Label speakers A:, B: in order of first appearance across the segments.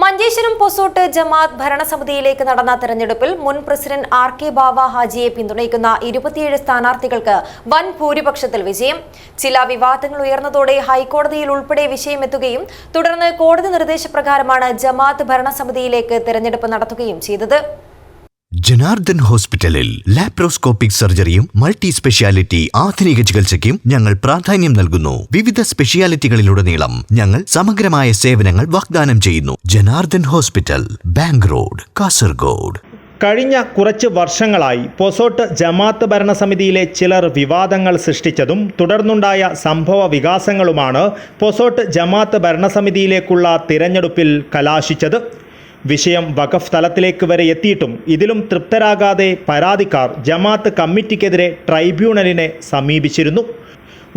A: മഞ്ചേശ്വരം പൊസോട്ട് ജമാഅത്ത് ഭരണസമിതിയിലേക്ക് നടന്ന തെരഞ്ഞെടുപ്പിൽ മുൻ പ്രസിഡന്റ് ആർ കെ ബാവ ഹാജിയെ പിന്തുണയ്ക്കുന്ന ഇരുപത്തിയേഴ് സ്ഥാനാർത്ഥികൾക്ക് വൻ ഭൂരിപക്ഷത്തിൽ വിജയം. ചില വിവാദങ്ങൾ ഉയർന്നതോടെ ഹൈക്കോടതിയിൽ ഉൾപ്പെടെ വിഷയമെത്തുകയും തുടർന്ന് കോടതി നിർദ്ദേശപ്രകാരമാണ് ജമാഅത്ത് ഭരണസമിതിയിലേക്ക് തെരഞ്ഞെടുപ്പ് നടത്തുകയും ചെയ്തത്.
B: ജനാർദ്ദൻ ഹോസ്പിറ്റലിൽ ലാപ്രോസ്കോപ്പിക് സർജറിയും മൾട്ടി സ്പെഷ്യാലിറ്റി ആധുനിക ചികിത്സയ്ക്കും ഞങ്ങൾ പ്രാധാന്യം നൽകുന്നു. വിവിധ സ്പെഷ്യാലിറ്റികളിലുടനീളം ഞങ്ങൾ സമഗ്രമായ സേവനങ്ങൾ വാഗ്ദാനം ചെയ്യുന്നു. Janardhan hospital bank road Kasaragod.
C: കഴിഞ്ഞ കുറച്ച് വർഷങ്ങളായി പൊസോട്ട് ജമാഅത്ത് ഭരണസമിതിയിലെ ചിലർ വിവാദങ്ങൾ സൃഷ്ടിച്ചതും തുടർന്നുണ്ടായ സംഭവ വികാസങ്ങളുമാണ് പൊസോട്ട് ജമാഅത്ത് ഭരണസമിതിയിലേക്കുള്ള തിരഞ്ഞെടുപ്പിൽ കലാശിച്ചത്. വിഷയം വഖഫ് തലത്തിലേക്ക് വരെ എത്തിയിട്ടും ഇതിലും തൃപ്തരാകാതെ പരാതിക്കാർ ജമാഅത്ത് കമ്മിറ്റിക്കെതിരെ ട്രൈബ്യൂണലിനെ സമീപിച്ചിരുന്നു.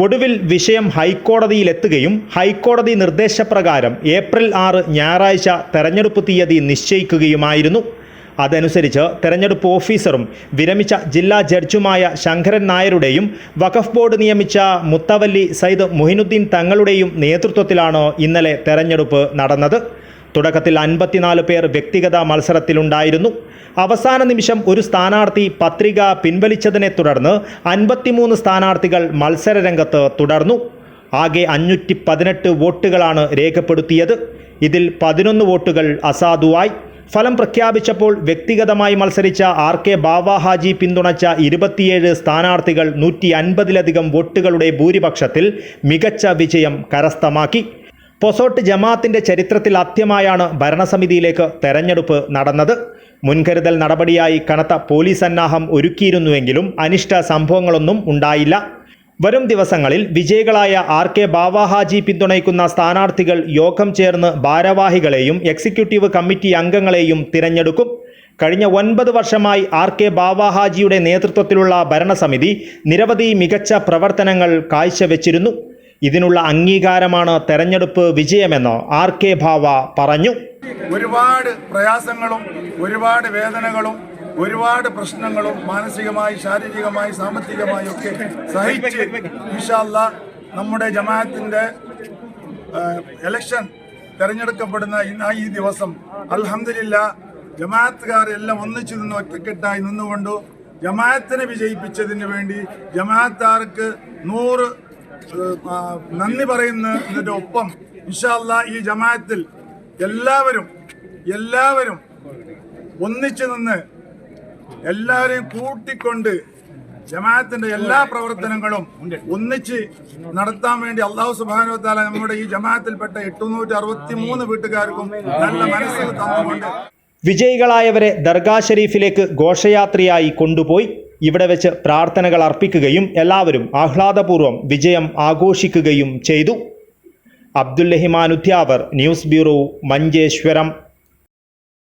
C: ഒടുവിൽ വിഷയം ഹൈക്കോടതിയിലെത്തുകയും ഹൈക്കോടതി നിർദ്ദേശപ്രകാരം ഏപ്രിൽ ആറ് ഞായറാഴ്ച തെരഞ്ഞെടുപ്പ് തീയതി നിശ്ചയിക്കുകയുമായിരുന്നു. അതനുസരിച്ച് തെരഞ്ഞെടുപ്പ് ഓഫീസറും വിരമിച്ച ജില്ലാ ജഡ്ജുമായ ശങ്കരൻ നായരുടെയും വഖഫ് ബോർഡ് നിയമിച്ച മുത്തവല്ലി സയ്യിദ് മൊഹിനുദ്ദീൻ തങ്ങളുടെയും നേതൃത്വത്തിലാണ് ഇന്നലെ തെരഞ്ഞെടുപ്പ് നടന്നത്. തുടക്കത്തിൽ അൻപത്തിനാല് പേർ വ്യക്തിഗത മത്സരത്തിലുണ്ടായിരുന്നു. അവസാന നിമിഷം ഒരു സ്ഥാനാർത്ഥി പത്രിക പിൻവലിച്ചതിനെ തുടർന്ന് അൻപത്തിമൂന്ന് സ്ഥാനാർത്ഥികൾ മത്സരരംഗത്ത് തുടർന്നു. ആകെ അഞ്ഞൂറ്റി പതിനെട്ട് വോട്ടുകളാണ് രേഖപ്പെടുത്തിയത്. ഇതിൽ പതിനൊന്ന് വോട്ടുകൾ അസാധുവായി. ഫലം പ്രഖ്യാപിച്ചപ്പോൾ വ്യക്തിഗതമായി മത്സരിച്ച ആർ കെ ബാവ ഹാജി പിന്തുണച്ച ഇരുപത്തിയേഴ് സ്ഥാനാർത്ഥികൾ നൂറ്റി അൻപതിലധികം വോട്ടുകളുടെ ഭൂരിപക്ഷത്തിൽ മികച്ച വിജയം കരസ്ഥമാക്കി. പൊസോട്ട് ജമാഅത്തിന്റെ ചരിത്രത്തിൽ ആദ്യമായാണ് ഭരണസമിതിയിലേക്ക് തെരഞ്ഞെടുപ്പ് നടന്നത്. മുൻകരുതൽ നടപടിയായി കനത്ത പോലീസ് സന്നാഹം ഒരുക്കിയിരുന്നുവെങ്കിലും അനിഷ്ട സംഭവങ്ങളൊന്നും ഉണ്ടായില്ല. വരും ദിവസങ്ങളിൽ വിജയികളായ ആർ കെ ബാവാഹാജി പിന്തുണയ്ക്കുന്ന സ്ഥാനാർത്ഥികൾ യോഗം ചേർന്ന് ഭാരവാഹികളെയും എക്സിക്യൂട്ടീവ് കമ്മിറ്റി അംഗങ്ങളെയും തിരഞ്ഞെടുക്കും. കഴിഞ്ഞ ഒൻപത് വർഷമായി ആർ കെ ബാവാഹാജിയുടെ നേതൃത്വത്തിലുള്ള ഭരണസമിതി നിരവധി മികച്ച പ്രവർത്തനങ്ങൾ കാഴ്ചവെച്ചിരുന്നു. ഇതിനുള്ള അംഗീകാരമാണ് തെരഞ്ഞെടുപ്പ് വിജയമെന്ന് ആർ കെ ഭാവ പറഞ്ഞു.
D: ഒരുപാട് പ്രയാസങ്ങളും ഒരുപാട് വേദനകളും ഒരുപാട് പ്രശ്നങ്ങളും മാനസികമായി ശാരീരികമായി സാമ്പത്തികമായി ഒക്കെ സഹിച്ച് വിശാല നമ്മുടെ ജമാഅത്തിന്റെ എലക്ഷൻ തെരഞ്ഞെടുക്കപ്പെടുന്ന ഇന്ന് ഈ ദിവസം അൽഹംദുലില്ല ജമാഅത്തുകാർ എല്ലാം ഒന്നിച്ചു നിന്ന് ഒറ്റക്കെട്ടായി നിന്നുകൊണ്ട് ജമാഅത്തിനെ വിജയിപ്പിച്ചതിന് വേണ്ടി ജമാഅത്താർക്ക് നൂറ് നന്ദി പറയുന്നതിന്റെ ഒപ്പം ഇൻഷാല്ല ഈ ജമാഅത്തിൽ എല്ലാവരും എല്ലാവരും ഒന്നിച്ചു നിന്ന് എല്ലാവരെയും കൂട്ടിക്കൊണ്ട് ജമാഅത്തിന്റെ എല്ലാ പ്രവർത്തനങ്ങളും ഒന്നിച്ച് നടത്താൻ വേണ്ടി അള്ളാഹു സുബാനോ താല നമ്മുടെ ഈ ജമാഅത്തിൽപ്പെട്ട എട്ടുനൂറ്റി അറുപത്തി മൂന്ന് വീട്ടുകാർക്കും നല്ല മനസ്സിൽ തന്നുകൊണ്ട്
C: വിജയികളായവരെ ദർഗാ ഷെരീഫിലേക്ക് ഘോഷയാത്രയായി കൊണ്ടുപോയി ഇവിടെ വെച്ച് പ്രാർത്ഥനകൾ അർപ്പിക്കുകയും എല്ലാവരും ആഹ്ലാദപൂർവം വിജയം ആഘോഷിക്കുകയും ചെയ്തു. Abdul Rahiman Udyavar news bureau Manjeshwaram.